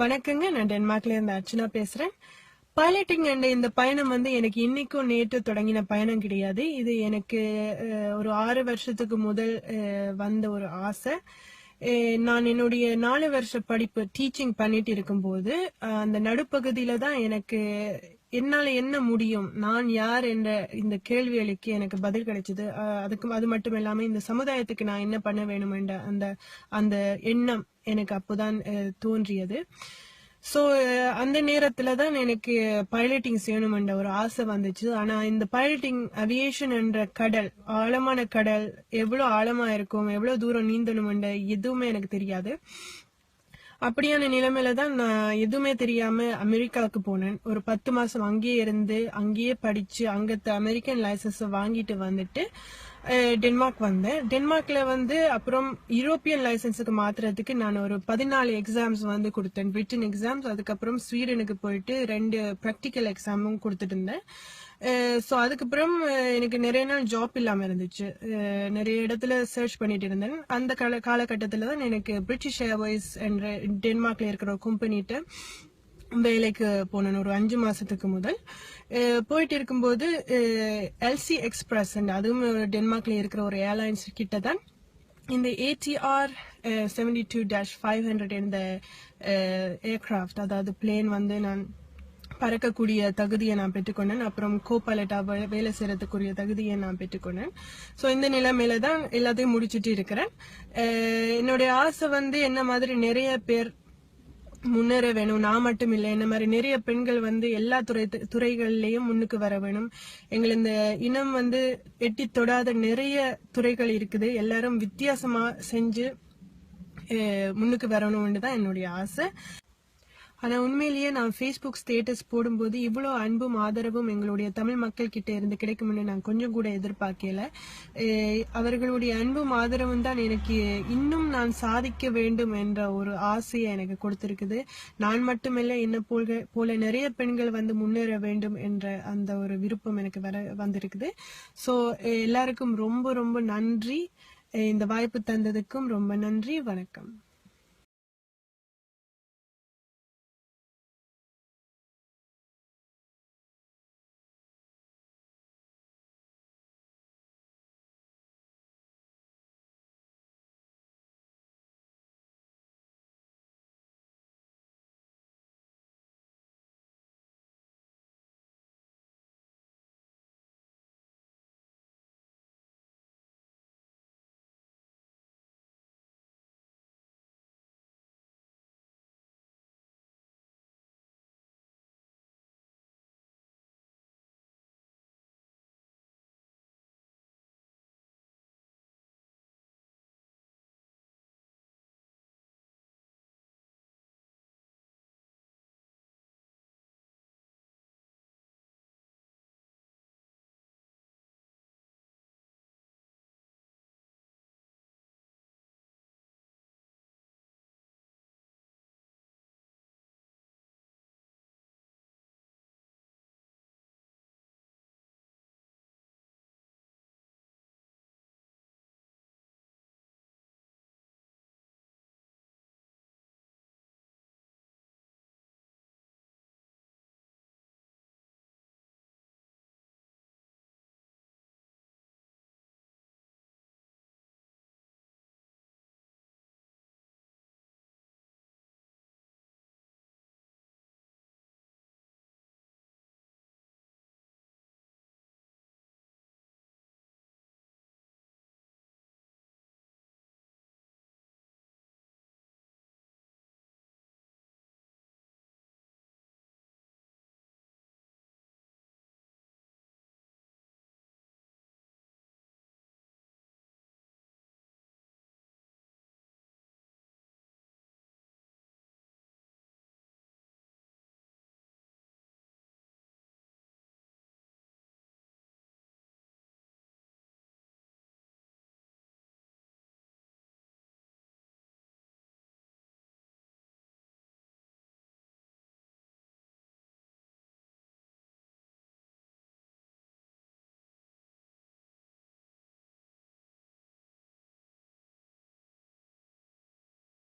வணக்கங்க. நான் டென்மார்க்ல இருந்து அர்ச்சனா பேசுறேன். பைலட்டிங் அண்ட் இந்த பயணம் வந்து எனக்கு இன்னைக்கும் நேற்று தொடங்கின பயணம் கிடையாது. இது எனக்கு ஒரு ஆறு வருஷத்துக்கு முதல் வந்த ஒரு ஆசை. நான் என்னுடைய நாலு வருஷ படிப்பு டீச்சிங் பண்ணிட்டு இருக்கும்போது அந்த நடுப்பகுதியில தான் எனக்கு என்னால என்ன முடியும்? நான் யார் என்ற இந்த கேள்விகளுக்கு எனக்கு பதில் கிடைச்சது. அதுக்கு அது மட்டும் இல்லாம இந்த சமுதாயத்துக்கு நான் என்ன பண்ண வேணும் என்ற அந்த அந்த எண்ணம் எனக்கு அப்போதான் தோன்றியது. ஸோ அந்த நேரத்துல தான் எனக்கு பைலட்டிங் செய்யணுமென்ற ஒரு ஆசை வந்துச்சு. ஆனா இந்த பைலட்டிங் அவியேஷன் என்ற கடல் ஆழமான கடல் எவ்வளவு ஆழமா இருக்கும் எவ்வளவு தூரம் நீந்தணுமென்ற எதுவுமே எனக்கு தெரியாது. அப்படியான நிலைமையில தான் நான் எதுவுமே தெரியாம அமெரிக்காவுக்கு போனேன். ஒரு பத்து மாசம் அங்கேயே இருந்து அங்கேயே படிச்சு அங்கத்த அமெரிக்கன் லைசன்ஸ் வாங்கிட்டு வந்துட்டு டென்மார்க் வந்தேன். டென்மார்க்ல வந்து அப்புறம் யூரோப்பியன் லைசன்ஸுக்கு மாத்துறதுக்கு நான் ஒரு பதினாலு எக்ஸாம்ஸ் வந்து கொடுத்தேன். பிரிட்டன் எக்ஸாம்ஸ் அதுக்கப்புறம் ஸ்வீடனுக்கு போயிட்டு ரெண்டு ப்ராக்டிக்கல் எக்ஸாமும் கொடுத்துட்டு இருந்தேன் ஸோ அதுக்கப்புறம் எனக்கு நிறைய நாள் ஜாப் இல்லாமல் இருந்துச்சு. நிறைய இடத்துல சர்ச் பண்ணிட்டு இருந்தேன். அந்த கால காலகட்டத்தில் தான் எனக்கு பிரிட்டிஷ் ஏர்வைஸ் என்ற டென்மார்க்ல இருக்கிற ஒரு கம்பெனிட்ட வேலைக்கு போனேன் ஒரு அஞ்சு மாசத்துக்கு முதல். போயிட்டு இருக்கும்போது எல்சி எக்ஸ்பிரஸ் அதுவும் ஒரு டென்மார்க்ல இருக்கிற ஒரு ஏர்லைன்ஸ் கிட்ட தான் இந்த ATR seventy two dash five hundred இந்த ஏர்கிராஃப்ட் அதாவது பிளேன் வந்து நான் பறக்கக்கூடிய தகுதியை நான் பெற்றுக்கொண்டேன். அப்புறம் கோபாலட்டா வேலை செய்யறதுக்குரிய தகுதியை நான் பெற்றுக்கொண்டேன். ஸோ இந்த நிலைமையில தான் எல்லாத்தையும் முடிச்சுட்டு இருக்கிறேன். என்னுடைய ஆசை வந்து என்ன மாதிரி நிறைய பேர் முன்னேற வேணும் நான் மட்டும் இல்லை இந்த மாதிரி நிறைய பெண்கள் வந்து எல்லா துறை துறைகள்லயும் முன்னுக்கு வர வேணும். எங்களை இந்த இனம் வந்து எட்டி தொடாத நிறைய துறைகள் இருக்குது. எல்லாரும் வித்தியாசமா செஞ்சு முன்னுக்கு வரணும்னு தான் என்னுடைய ஆசை. ஆனா உண்மையிலேயே நான் ஃபேஸ்புக் ஸ்டேட்டஸ் போடும்போது இவ்வளோ அன்பும் ஆதரவும் எங்களுடைய தமிழ் மக்கள் கிட்ட இருந்து கிடைக்கும்னு நான் கொஞ்சம் கூட எதிர்பார்க்கல. அவர்களுடைய அன்பும் ஆதரவும் தான் எனக்கு இன்னும் நான் சாதிக்க வேண்டும் என்ற ஒரு ஆசையை எனக்கு கொடுத்திருக்குது. நான் மட்டுமில்லை என்ன போல போல நிறைய பெண்கள் வந்து முன்னேற வேண்டும் என்ற அந்த ஒரு விருப்பம் எனக்கு வர வந்திருக்குது. ஸோ எல்லாருக்கும் ரொம்ப ரொம்ப நன்றி. இந்த வாய்ப்பு தந்ததுக்கும் ரொம்ப நன்றி. வணக்கம்.